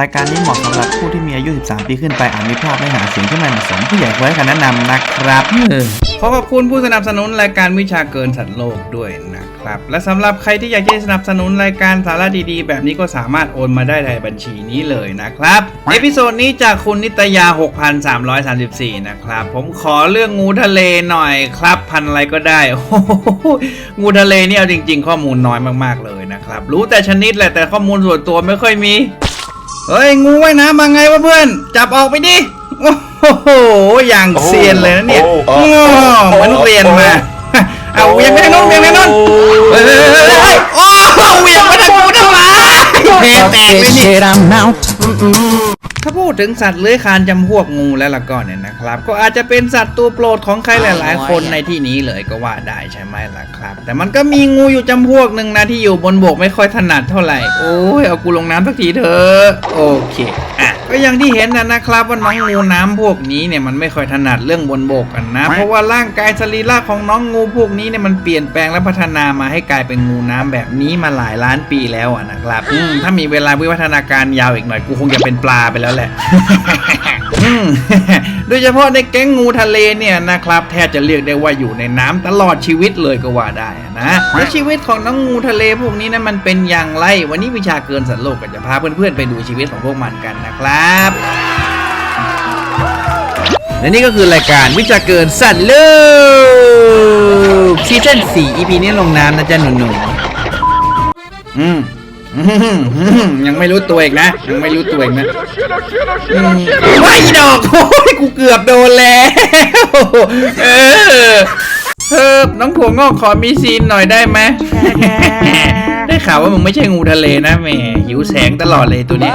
รายการนี้เหมาะสำหรับผู้ที่มีอายุ 13 ปีขึ้นไปอาจมีภาพไม่หาเสียงที่ไม่เหมาะสมผู้ใหญ่ควรให้คำแนะนำนะครับขอขอบคุณผู้สนับสนุนรายการวิชาเกินสัตว์โลกด้วยนะครับ และสำหรับใครที่อยากจะสนับสนุนรายการสาระดีๆ แบบนี้ก็สามารถโอนมาได้ในบัญชีนี้เลยนะครับเอพิโซดนี้จากคุณนิตยา 6334 นะครับ ผมขอเรื่องงูทะเลหน่อยครับ พันอะไรก็ได้โอ้โหงูทะเลนี่เอาจริง ๆ ข้อมูลน้อยมากๆเลยนะครับ รู้แต่ชนิดแหละแต่ข้อมูลส่วนตัวไม่ค่อยมี เฮ้ยงูว่ายน้ำมาไงวะเพื่อน จับออกไปดิโอ้โหอย่างเซียนเลยนะเนี่ยโอ้โอ้โหเหมือนเรียนมาเอาเวียงไปทางโน้นเวียงไปทางโน้นเฮ้ยเฮ้ยเฮ้ยเฮ้ยโอ้เวียงไปทางกูทำไมเพแตกไปนี่ shit I'm out ถ้าพูดถึงสัตว์เลื้อยคลานจำพวกงูแล้วล่ะก็เนี่ยนะครับ ก็อาจจะเป็นสัตว์ตัวโปรดของใครหลาย ๆ คนในที่นี้เลยก็ว่าได้ใช่ไหมล่ะครับ แต่มันก็มีงูอยู่จำพวกหนึ่งนะที่อยู่บนบกไม่ค่อยถนัดเท่าไหร่ โอ้ยเอากูลงน้ำสักทีเถอะ โอเค อะ ก็อย่างที่เห็นนะนะครับว่าน้องงูน้ำพวกนี้เนี่ยมันไม่ค่อยถนัดเรื่องบนบกกันนะ เพราะว่าร่างกายสรีระของน้องงูพวกนี้เนี่ยมันเปลี่ยนแปลงและพัฒนามาให้กลายเป็นงูน้ำแบบนี้มาหลายล้านปีแล้วอะนะครับอืมถ้ามีเวลาวิวัฒนาการยาวอีกหน่อยกูคงจะเป็นปลาไปแล้วแหละอืม โดยเฉพาะในแก๊งงูทะเลเนี่ยนะครับ แทบจะเรียกได้ว่าอยู่ในน้ำตลอดชีวิตเลยก็ว่าได้นะแล้วชีวิตของน้องงูทะเลพวกนี้นะมันเป็นอย่างไร วันนี้วิชาเกินสัตว์โลกก็จะพาเพื่อนๆไปดูชีวิตของพวกมันกันนะครับและนี่ก็คือรายการวิชาเกินสัตว์โลกซีซั่น4 EP นี้ลงน้ำนะจ๊ะหนูๆอืมอืมอืม ยังไม่รู้ตัวอีกนะยังไม่รู้ตัวอีกนะอืมไม่ดอกโอ้ยกูเกือบโดนแล้วเออเออน้องถั่วงอกขอมีซีนหน่อยได้ไหมได้ข่าวว่ามึงไม่ใช่งูทะเลนะแหมหิวแสงตลอดเลยตัวนี้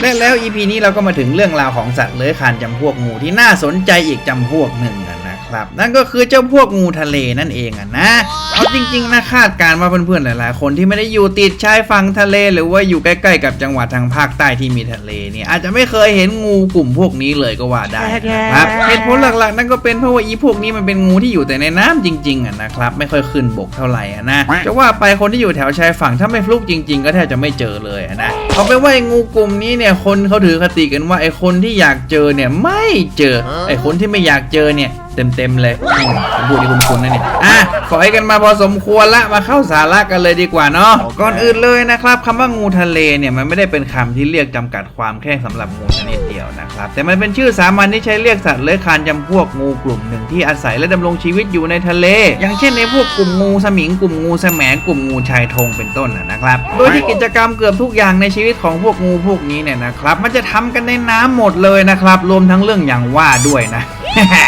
และแล้ว EP นี้เราก็มาถึงเรื่องราวของสัตว์เลื้อยคลานจำพวกงูที่น่าสนใจอีกจำพวกหนึ่งอะ นะครับ นั่นก็คือเจ้าพวกงูทะเลนั่นเองอะนะเอาจริงๆนะคาดการณ์ว่าเพื่อนๆหลายๆ คนที่ไม่ได้อยู่ติดชายฝั่งทะเล หรือว่าอยู่ใกล้ๆ กับจังหวัดทางภาคใต้ที่มีทะเลเนี่ยอาจจะไม่เคยเห็นงูกลุ่มพวกนี้เลยก็ว่าได้นะครับเหตุผลหลักๆ นั่นก็เป็นเพราะว่าอีพวกนี้มันเป็นงูที่อยู่แต่ในน้ำจริงๆอะนะครับไม่ค่อยขึ้นบกเท่าไหร่อะนะจะว่าไปคนที่อยู่แถวชายฝั่งถ้าไม่ฟลุกจริง ๆ ก็แทบจะไม่เจอเลยอะนะเอาเป็นว่าไอ้งูกลุ่มนี้เนี่ยคนเขาถือคติกันว่าไอ้คนที่อยากเจอเนี่ยไม่เจอไอ้คนที่ไม่อยากเจอเนี่ย เต็มๆเลยอืมผมพูดที่คุณคุณนะเนี่ยอะขอให้กันมาพอสมควรละมาเข้าสาระกันเลยดีกว่าเนาะก่อนอื่นเลยนะครับคำว่างูทะเลเนี่ยมันไม่ได้เป็นคำที่เรียกจำกัดความแค่สำหรับงูชนิดเดียวนะครับแต่มันเป็นชื่อสามัญที่ใช้เรียกสัตว์เลื้อยคลานจำพวกงูกลุ่มหนึ่งที่อาศัยและดำรงชีวิตอยู่ในทะเล อย่างเช่นในพวกกลุ่มงูสมิงกลุ่มงูแสมกลุ่มงูชายธงเป็นต้นนะนะครับโดยที่กิจกรรมเกือบทุกอย่างในชีวิตของพวกงูพวกนี้เนี่ยนะครับ มันจะทำกันในน้ำหมดเลยนะครับ รวมทั้งเรื่องอย่างว่าด้วยนะ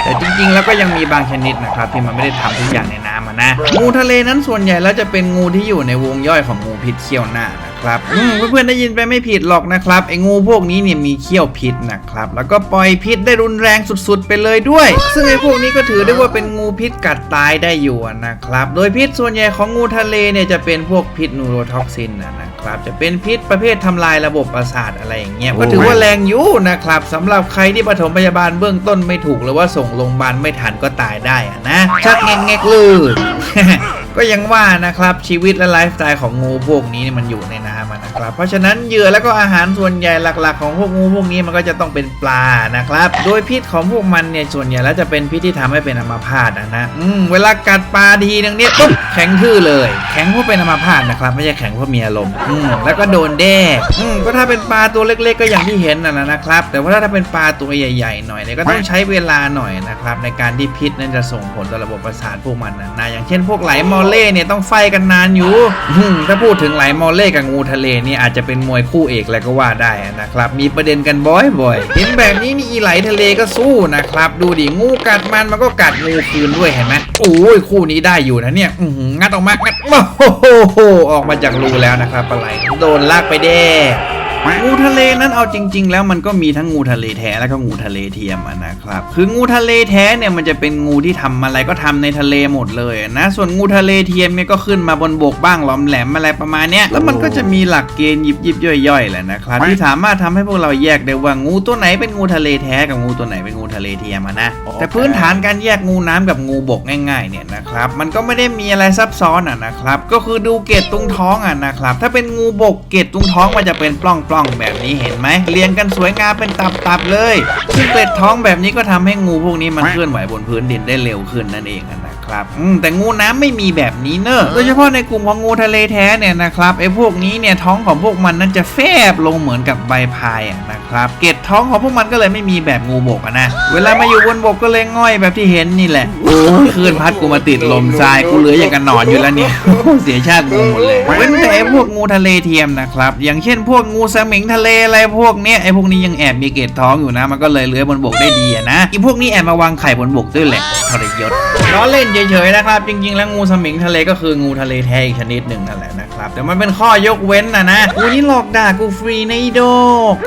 แต่จริงๆ แล้วก็ยังมีบางชนิดนะครับที่มันไม่ได้ทำทุกอย่างในน้ำอะนะ งูทะเลนั้นส่วนใหญ่แล้วจะเป็นงูที่อยู่ในวงย่อยของงูพิษเขี้ยวหน้านะ ครับอืมเพื่อนๆได้ยินไปไม่ผิดหรอกนะครับไอ้งูพวกนี้เนี่ยมีเขี้ยวพิษนะครับ แล้วก็ปล่อยพิษได้รุนแรงสุดๆ ไปเลยด้วย ซึ่งไอ้พวกนี้ก็ถือได้ว่าเป็นงูพิษกัดตายได้อยู่อะนะครับ โดยพิษส่วนใหญ่ของงูทะเลเนี่ยจะเป็นพวกพิษนูโรท็อกซินนะนะครับ จะเป็นพิษประเภททำลายระบบประสาทอะไรอย่างเงี้ยก็ถือว่าแรงอยู่นะครับสำหรับใครที่ปฐมพยาบาลเบื้องต้นไม่ถูกหรือว่าส่งโรงพยาบาลไม่ทันก็ตายได้อะนะชักแงงแงกลืด ก็ยังว่านะครับชีวิตและไลฟ์สไตล์ของงูพวกนี้มันอยู่ในน้ำนะครับ เพราะฉะนั้นเหยื่อแล้วก็อาหารส่วนใหญ่หลัก ๆ ของพวกงูพวกนี้มันก็จะต้องเป็นปลานะครับ โดยพิษของพวกมันเนี่ยส่วนใหญ่แล้วจะเป็นพิษที่ทำให้เป็นอัมพาตอะนะอืมเวลากัดปลาทีนึงเนี่ยปุ๊บแข็งทื่อเลย แข็งเพราะเป็นอัมพาตนะครับ ไม่ใช่แข็งเพราะมีอารมณ์อืมแล้วก็โดนแด้อืมก็ถ้าเป็นปลาตัวเล็ก ๆ ก็อย่างที่เห็นนะนะครับ แต่ว่าถ้าเป็นปลาตัวใหญ่ ๆ หน่อยเนี่ยก็ต้องใช้เวลาหน่อยนะครับในการที่พิษนั้นจะส่งผลต่อระบบประสาทพวกมันนะนะอย่างเช่นพวกไหลมอลเล่เนี่ยต้องไฟกันนานอยู่ถ้าพูดถึงไหลมอลเล่กับงูทะเลนี่อาจจะเป็นมวยคู่เอกแล้วก็ว่าได้นะครับ มีประเด็นกันบ่อยๆเห็นแบบนี้นี่อีไหลทะเลก็สู้นะครับ ดูดิงูกัดมันมันก็กัดงูคืนด้วยเห็นไหมโอ้ยคู่นี้ได้อยู่นะเนี่ยงัดออกมางัดโอ้โหออกมาจากรูแล้วนะครับปลาไหลโดนลากไปแด้ งูทะเลนั้นเอาจริง ๆ แล้วมันก็มีทั้งงูทะเลแท้แล้วก็งูทะเลเทียมอะนะครับ คืองูทะเลแท้เนี่ยมันจะเป็นงูที่ทำอะไรก็ทำในทะเลหมดเลยนะ ส่วนงูทะเลเทียมเนี่ยก็ขึ้นมาบนบกบ้างหลอมแหลมอะไรประมาณเนี้ยแล้วมันก็จะมีหลักเกณฑ์ยิบยิบๆย่อยๆแหละนะครับที่สามารถทำให้พวกเราแยกได้ว่างูตัวไหนเป็นงูทะเลแท้กับงูตัวไหนเป็นงูทะเลเทียมอะนะแต่พื้นฐานการแยกงูน้ำกับงูบกง่ายๆเนี่ยนะครับมันก็ไม่ได้มีอะไรซับซ้อนอะนะครับก็คือดูเกล็ดตรงท้องอะนะครับถ้าเป็นงูบกเกล็ดตรงท้องมันจะเป็นปล้องปล้องแบบนี้เห็นไหมเรียงกันสวยงามเป็นตับๆเลย ซึ่งเกล็ดท้องแบบนี้ก็ทำให้งูพวกนี้มันเคลื่อนไหวบนพื้นดินได้เร็วขึ้นนั่นเองนะครับอืมแต่งูน้ำไม่มีแบบนี้เนอะโดยเฉพาะในกลุ่มของงูทะเลแท้เนี่ยนะครับไอ้พวกนี้เนี่ยท้องของพวกมันนั้นจะแฟบลงเหมือนกับใบพายอะนะ ครับ เกล็ดท้องของพวกมันก็เลยไม่มีแบบงูบกอะนะ เวลามาอยู่บนบกก็เลยง่อยแบบที่เห็นนี่แหละโอ้ยคลื่นพัดกูมาติดลมทรายกูเหลืออย่างกันหนอนอยู่แล้วเนี่ยเสียชาติงูหมดเลยเว้นแต่ไอ้พวกงูทะเลเทียมนะครับ อย่างเช่นพวกงูสมิงทะเลอะไรพวกเนี้ยไอ้พวกนี้ยังแอบมีเกล็ดท้องอยู่นะ มันก็เลยเลื้อยบนบกได้ดีนะอีพวกนี้แอบมาวางไข่บนบกด้วยแหละทรยศล้อเล่นเฉยๆนะครับ จริงๆ แล้วงูสมิงทะเลก็คืองูทะเลแท้อีกชนิดหนึ่งนั่นแหละ นะครับ แต่มันเป็นข้อยกเว้นนะนะกูนี่หลอกด่ากูฟรีในะอีโด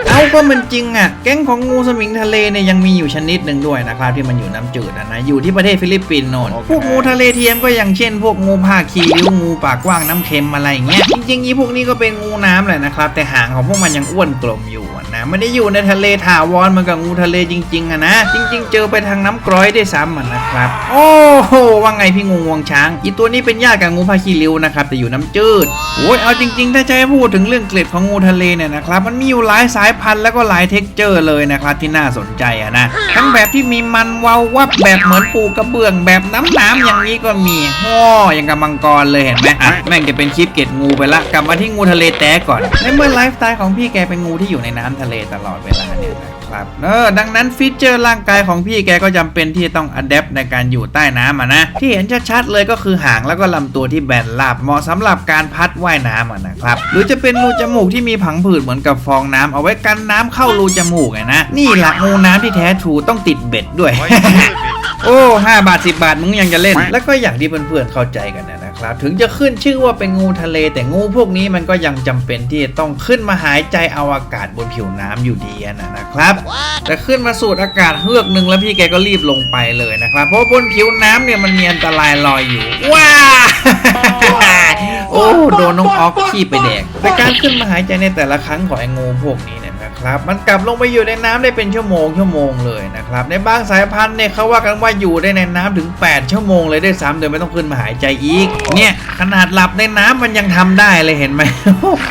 เอ้าก็มันจริงอะ แก๊งของงูสมิงทะเลเนี่ยยังมีอยู่ชนิดหนึ่งด้วยนะครับที่มันอยู่น้ำจืดนะนะอยู่ที่ประเทศฟิลิปปินส์โน่นพวกงูทะเลเทียมก็อย่างเช่น พวกงูผ้าคีริ้วงูปากกว้างน้ำเค็มอะไรอย่างเงี้ยจริงๆอีพวกนี้ก็เป็นงูน้ำแหละนะครับแต่หางของพวกมันยังอ้วนกลมอยู่อะนะไม่ได้อยู่ในทะเลถาวรเหมือนกับงูทะเลจริงๆอะนะ จริง ๆ เจอไปทางน้ำกร้อยได้วยซ้ำอะนะครับ โอ้โหว่าไงพี่งูงวงช้าง อีตัวนี้เป็นญาติกับงูพาคีริ้วนะครับแต่อยู่น้ำจืดโอ้ยเอาจริงๆ ถ้าจะให้พูดถึงเรื่องเกล็ดของงูทะเลเนี่ยนะครับ มันมีอยู่หลายสายพันธุ์แล้วก็หลายเท็กเจอร์เลยนะครับที่น่าสนใจอะนะ ทั้งแบบที่มีมันวาววับแบบเหมือนปูกระเบื้องแบบน้ำน้ำๆอย่างนี้ก็มีง้ออย่างกับมังกรเลยเห็นไหมอะแม่งจะเป็นคลิปเกล็ดงูไปละกลับมาที่งูทะเลแต้ก่อนในเมื่อไลฟ์สไตล์ของพี่แกเป็นงูที่อยู่ในน้ำทะเลตลอดเวลาเนี่ย นะครับเออดังนั้นฟีเจอร์ร่างกายของพี่แกก็จำเป็นที่ต้องอัดแอปในการอยู่ใต้น้ำอะนะ ที่เห็นชัดๆเลยก็คือหางแล้วก็ลำตัวที่แบนราบเหมาะสำหรับการพัดว่ายน้ำอะนะครับ หรือจะเป็นรูจมูกที่มีผังผืดเหมือนกับฟองน้ำเอาไว้กันน้ำเข้ารูจมูกไงนะ นี่แหละงูน้ำที่แท้ทรูต้องติดเบ็ดด้วย โอ้ห้าบาทสิบาทมึงยังจะเล่น แล้วก็อย่างที่เพื่อนๆเข้าใจกันนะ นะครับ ถึงจะขึ้นชื่อว่าเป็นงูทะเล แต่งูพวกนี้มันก็ยังจำเป็นที่จะต้องขึ้นมาหายใจเอาอากาศบนผิวน้ำอยู่ดีอะนะนะครับแต่ขึ้นมาสูดอากาศเฮือกหนึ่งแล้วพี่แกก็รีบลงไปเลยนะครับ เพราะบนผิวน้ำเนี่ยมันมีอันตรายลอยอยู่ว้าโอ้โดนน้องออกขี้ไปแดกแต่การขึ้นมาหายใจในแต่ละครั้งของไอ้งูพวกนี้เนะครับ มันกลับลงไปอยู่ในน้ำได้เป็นชั่วโมงชั่วโมงเลยนะครับ ในบางสายพันธุ์เนี่ยเขาว่ากันว่าอยู่ได้ในน้ำถึง 8 ชั่วโมงเลยได้วยซ้ำโดยไม่ต้องขึ้นมาหายใจอีก เนี่ย ขนาดหลับในน้ำมันยังทำได้เลยเห็นไหม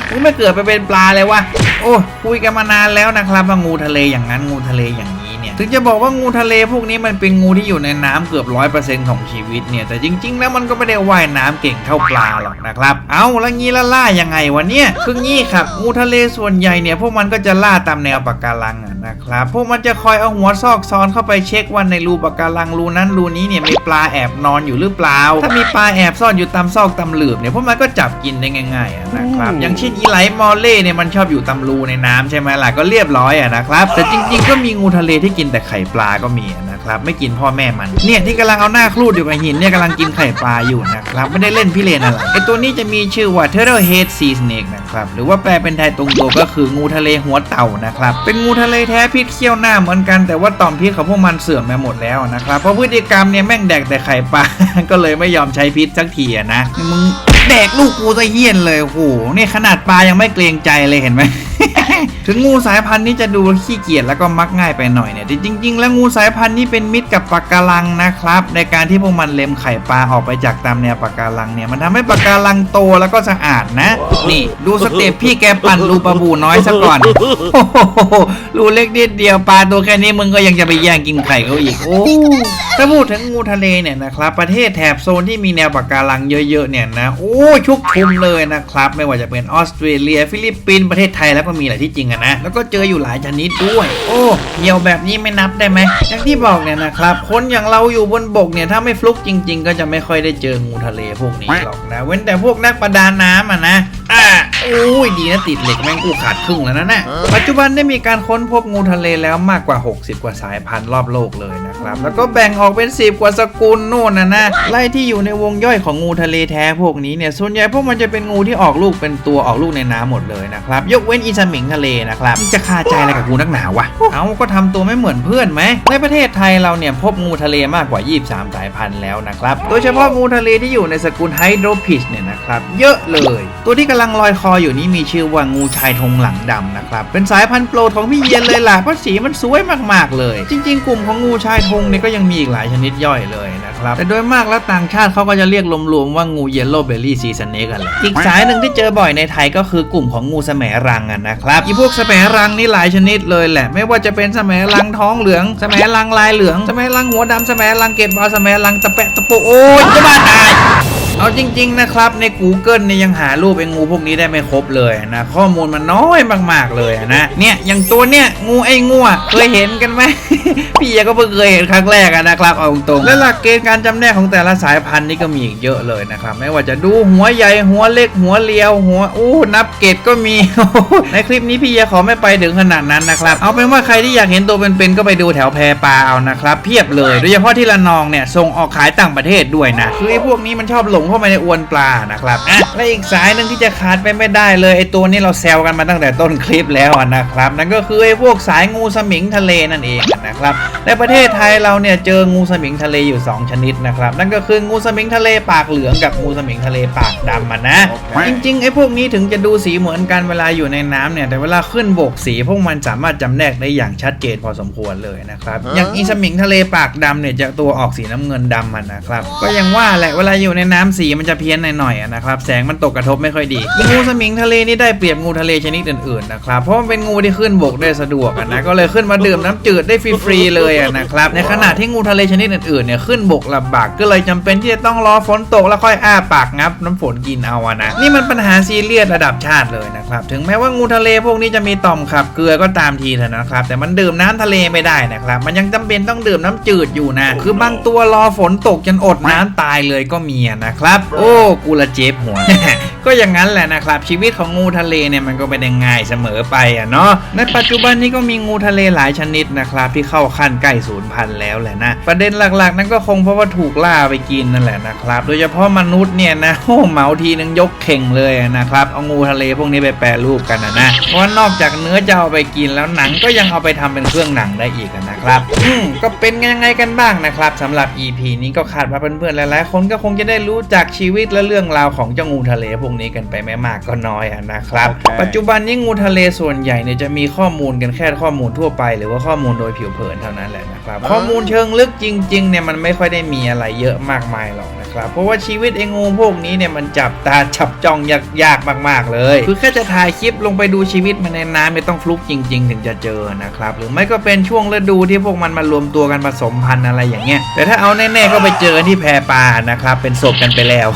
กูไม่เกิดไปเป็นปลาเลยวะโอ้คุยกันมานานแล้วนะครับว่างูทะเลอย่างนั้นงูทะเลอย่างนี้ ถึงจะบอกว่างูทะเลพวกนี้มันเป็นงูที่อยู่ในน้ำเกือบร้อยเปอร์เซ็นต์ของชีวิตเนี่ยแต่จริง ๆ แล้วมันก็ไม่ได้ว่ายน้ำเก่งเท่าปลาหรอกนะครับ เอาแล้วงี้ละล่ายังไงวะเนี่ยคืองี้ครับงูทะเลส่วนใหญ่เนี่ยพวกมันก็จะล่าตามแนวปะการังอะ นะครับพวกมันจะคอยเอาหัวซอกซอนเข้าไปเช็คว่าในรูปะการังรูนั้นรูนี้เนี่ยมีปลาแอบนอนอยู่หรือเปล่า ถ้ามีปลาแอบซ่อนอยู่ตามซอกตามหลืบเนี่ยพวกมันก็จับกินได้ง่ายๆอะนะครับอย่างเช่นอีไหลมอลเล่เนี่ยมันชอบอยู่ตามรูในน้ำใช่ไหมล่ะก็เรียบร้อยอะนะครับแต่จริง ๆ ก็มีงูทะเลที่กินแต่ไข่ปลาก็มีอะ นะครับ ไม่กินพ่อแม่มัน เนี่ยที่กำลังเอาหน้าคลูดอยู่กับหินเนี่ยกำลังกินไข่ปลาอยู่นะครับ ไม่ได้เล่นพิเรนอะไรไอตัวนี้จะมีชื่อว่า Turtle Head Sea Snake นะครับ หรือว่าแปลเป็นไทยตรงตัวก็คืองูทะเลหัวเต่านะครับ เป็นงูทะเลแท้พิษเขี้ยวหน้าเหมือนกันแต่ว่าต่อมพิษของพวกมันเสื่อมไปหมดแล้วนะครับ เพราะพฤติกรรมเนี่ยแม่งแดกแต่ไข่ปลา ก็เลยไม่ยอมใช้พิษสักทีนะ มึงแดกลูกกูซะเฮี้ยนเลยโอ้โหนี่ขนาดปลายังไม่เกรงใจเลยเห็นไหม ถึงงูสายพันธุ์นี้จะดูขี้เกียจแล้วก็มักง่ายไปหน่อยเนี่ยแต่จริง ๆ แล้วงูสายพันธุ์นี้เป็นมิตรกับปะการังนะครับ ในการที่พวกมันเล็มไข่ปลาออกไปจากตามแนวปะการังเนี่ยมันทำให้ปะการังโตแล้วก็สะอาดนะ นี่ดูสเต็ปพี่แกปั่นรูปลาบูน้อยซะก่อนโอ้โหรูเล็กนิดเดียวปลาตัวแค่นี้มึงก็ยังจะไปแย่งกินไข่เขาอีกโอ้ถ้าพูดถึงงูทะเลเนี่ยนะครับประเทศแถบโซนที่มีแนวปะการังเยอะๆเนี่ยนะโอ้ชุกชุมเลยนะครับ ไม่ว่าจะเป็นออสเตรเลีย ฟิลิปปินส์ประเทศไทยแล้วก็มีหลายที่จริงอะนะ แล้วก็เจออยู่หลายชนิดด้วย โอ้เหี่ยวแบบนี้ไม่นับได้ไหมอย่างที่บอกเนี่ยนะครับคนอย่างเราอยู่บนบกเนี่ยถ้าไม่ฟลุกจริง ๆ ก็จะไม่ค่อยได้เจองูทะเลพวกนี้หรอกนะ เว้นแต่พวกนักประดาน้ำอะนะ อ่าโอ้ยดีนะติดเหล็กแม่งกูขาดครึ่งแล้วนะน่ะปัจจุบันได้มีการค้นพบงูทะเลแล้วมากกว่า 60 กว่าสายพันธุ์รอบโลกเลยนะครับ แล้วก็แบ่งออกเป็น 10 กว่าสกุลนู่นนะนะไล่ที่อยู่ในวงย่อยของงูทะเลแท้พวกนี้เนี่ยส่วนใหญ่พวกมันจะเป็นงูที่ออกลูกเป็นตัวออกลูกในน้ำหมดเลยนะครับยกเว้นอีสมิงทะเลนะครับมึงจะคาใจอะไรกับกูนักหนาวะเอาก็ทำตัวไม่เหมือนเพื่อนไหมในประเทศไทยเราเนี่ยพบงูทะเลมากกว่า 23 สายพันธุ์แล้วนะครับโดยเฉพาะงูทะเลที่อยู่ในสกุลไฮโดรพิชเนี่ยนะครับเยอะเลย ตัวที่กำลังลอยคออยู่นี้มีชื่อว่างูชายธงหลังดำนะครับ เป็นสายพันธุ์โปรดของพี่เยียนเลยล่ะเพราะสีมันสวยมากๆเลย จริง ๆ กลุ่มของงูชายธงเนี่ยก็ยังมีอีกหลายชนิดย่อยเลยนะครับ แต่โดยมากแล้วต่างชาติเขาก็จะเรียกรวมๆว่างูเยลโล่เบลลี่ซีสเนกกันแหละอีกสายหนึ่งที่เจอบ่อยในไทยก็คือกลุ่มของงูแสมรังอะนะครับอีพวกแสมรังนี่หลายชนิดเลยแหละ ไม่ว่าจะเป็นแสมรังท้องเหลืองแสมรังลายเหลืองแสมรังหัวดำแสมรังเกตบอลแสมรังตะแปะตะโปโอ้ยจะบ้าตาย เอาจริง ๆ นะครับ ใน Google เนี่ยยังหารูปไอ้งูพวกนี้ได้ไม่ครบเลยนะข้อมูลมันน้อยมากๆเลยนะเนี่ยอย่างตัวเนี่ยงูไอ้งัวเคยเห็นกันไหม พี่เอก็เพิ่งเคยเห็นครั้งแรกนะครับเอาตรงๆและหลักเกณฑ์การจำแนกของแต่ละสายพันธุ์นี่ก็มีอีกเยอะเลยนะครับไม่ว่าจะดูหัวใหญ่หัวเล็กหัวเรียว หัวอู้นับเกตก็มี ในคลิปนี้พี่เอขอไม่ไปถึงขนาดนั้นนะครับเอาเป็นว่าใครที่อยากเห็นตัวเป็นๆก็ไปดูแถวแพปลาเอานะครับเพียบเลยโดยเฉพาะที่ละนองเนี่ยส่งออกขายต่างประเทศด้วยนะคือไอ้พวกนี้มันชอบหลงเข้าไปในอวนปลานะครับอะและอีกสายหนึ่งที่จะขาดไปไม่ได้เลยไอ้ตัวนี้เราแซวกันมาตั้งแต่ต้นคลิปแล้วอะนะครับ นั่นก็คือไอ้พวกสายงูสมิงทะเลนั่นเองนะครับในประเทศไทยเราเนี่ยเจองูสมิงทะเลอยู่ 2 ชนิดนะครับ นั่นก็คืองูสมิงทะเลปากเหลืองกับงูสมิงทะเลปากดำมันนะ จริงๆไอ้พวกนี้ถึงจะดูสีเหมือนกันเวลาอยู่ในน้ำเนี่ยแต่เวลาขึ้นบกสีพวกมันสามารถจำแนกได้อย่างชัดเจนพอสมควรเลยนะครับอย่างอีสมิงทะเลปากดำเนี่ยจะตัวออกสีน้ำเงินดำมันนะครับ ก็ยังว่าแหละเวลาอยู่ในน้ำสีีมันจะเพี้ยนหน่อยๆนะครับแสงมันตกกระทบไม่ค่อยดี งูสมิงทะเลนี่ได้เปรียบงูทะเลชนิดอื่นๆนะครับเพราะมันเป็นงูที่ขึ้นบกได้สะดวกนะก็เลยขึ้นมาดื่มน้ำจืดได้ฟรีๆเลยนะครับในขณะที่งูทะเลชนิดอื่นๆเนี่ยขึ้นบกลำบากก็เลยจำเป็นที่จะต้องรอฝนตกแล้วค่อยอ้าปากงับน้ำฝนกินเอาอะนะนี่มันปัญหาซีเรียสระดับชาติเลยนะครับถึงแม้ว่างูทะเลพวกนี้จะมีต่อมขับเกลือก็ตามทีเถอะนะครับ แต่มันดื่มน้ำทะเลไม่ได้นะครับ มันยังจำเป็นต้องดื่มน้ำจืดอยู่นะ คือบางตัวรอฝนตกจนอดน้ำตายเลยก็มีอะนะครับ โอ้กูละเจ็บหัว ก็อย่างนั้นแหละนะครับ ชีวิตของงูทะเลเนี่ยมันก็ไม่ได้ง่ายเสมอไปอะเนาะในปัจจุบันนี้ก็มีงูทะเลหลายชนิดนะครับ ที่เข้าขั้นใกล้สูญพันธุ์แล้วแหละนะประเด็นหลักๆ นั่นก็คงเพราะว่าถูกล่าไปกินนั่นแหละนะครับ โดยเฉพาะมนุษย์เนี่ยนะโอ้เหมาทีนึงยกเข่งเลยนะครับเอางูทะเลพวกนี้ไปแปรรูปกันนะนะเพราะว่านอกจากเนื้อจะเอาไปกินแล้วหนังก็ยังเอาไปทำเป็นเครื่องหนังได้อีกนะครับอืมก็เป็นยังไงกันบ้างนะครับสำหรับ EP นี้ก็คาดว่าเพื่อนๆหลายๆคนก็คงจะได้รู้จักชีวิตและเรื่องราวของเจ้างูทะเลพวกนี้กันไปไม่มากก็น้อยอะนะครับโอเคปัจจุบันนี้งูทะเลส่วนใหญ่เนี่ยจะมีข้อมูลกันแค่ข้อมูลทั่วไป หรือว่าข้อมูลโดยผิวเผินเท่านั้นแหละนะครับ ข้อมูลเชิงลึกจริงๆเนี่ยมันไม่ค่อยได้มีอะไรเยอะมากมายหรอก นะครับ เพราะว่าชีวิตไอ้งูพวกนี้เนี่ยมันจับตาจับจ้องยากยากมาก ๆ เลย คือแค่จะถ่ายคลิปลงไปดูชีวิตมันในน้ำไม่ต้องฟลุกจริง ๆ ถึงจะเจอนะครับ หรือไม่ก็เป็นช่วงฤดูที่พวกมันมารวมตัวกันผสมพันธุ์อะไรอย่างเงี้ยแต่ถ้าเอาแน่ๆก็ไปเจอที่แพปลานะครับเป็นศพกันไปแล้ว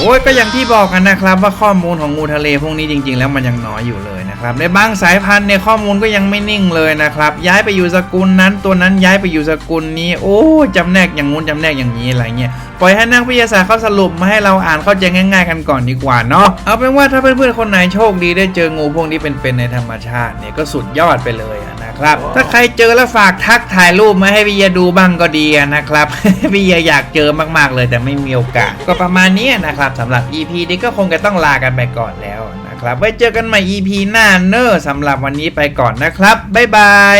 โอ้ยก็อย่างที่บอกกันนะครับว่าข้อมูลของงูทะเลพวกนี้จริง ๆ แล้วมันยังน้อยอยู่เลยนะครับในบางสายพันธุ์เนี่ยข้อมูลก็ยังไม่นิ่งเลยนะครับย้ายไปอยู่สกุลนั้นตัวนั้นย้ายไปอยู่สกุลนี้ โอ้จำแนกอย่างงู้นจำแนกอย่างนี้อะไรเงี้ยปล่อยให้นักวิทยาศาสตร์เขาสรุปมาให้เราอ่านเข้าใจง่าย ๆ กันก่อนดีกว่าเนาะเอาเป็นว่าถ้าเพื่อนๆคนไหนโชคดีได้เจองูพวกนี้เป็นๆในธรรมชาติเนี่ยก็สุดยอดไปเลย นะครับ ถ้าใครเจอแล้วฝากทักถ่ายรูปมาให้พี่เยาดูบ้างก็ดีอะนะครับพี่เยาอยากเจอมากๆเลยแต่ไม่มีโอกาส ก็ประมาณนี้นะครับสำหรับ EP นี้ก็คงจะต้องลากันไปก่อนแล้วนะครับไว้เจอกันใหม่ EP หน้าเนอร์สำหรับวันนี้ไปก่อนนะครับบ๊ายบาย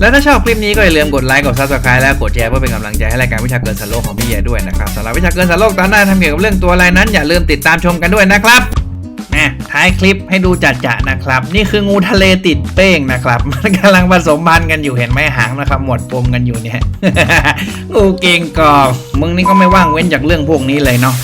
แล้วถ้าชอบคลิปนี้ก็อย่าลืมกดไลค์กด subscribe และกดแชร์เพื่อเป็นกำลังใจให้รายการวิชาเกินสันโลกของพี่เยาด้วยนะครับสำหรับวิชาเกินสันโลกตอนหน้าทำเกี่ยวกับเรื่องตัวอะไรนั้น อย่าลืมติดตามชมกันด้วยนะครับ แม่ท้ายคลิปให้ดูจัดจะนะครับ นี่คืองูทะเลติดเป้งนะครับ มันกำลังผสมพันธุ์กันอยู่เห็นไหมหางนะครับ หมดปมกันอยู่เนี่ยงูเก่งกอบมึงนี่ก็ไม่ว่างเว้นจากเรื่องพวกนี้เลยเนาะ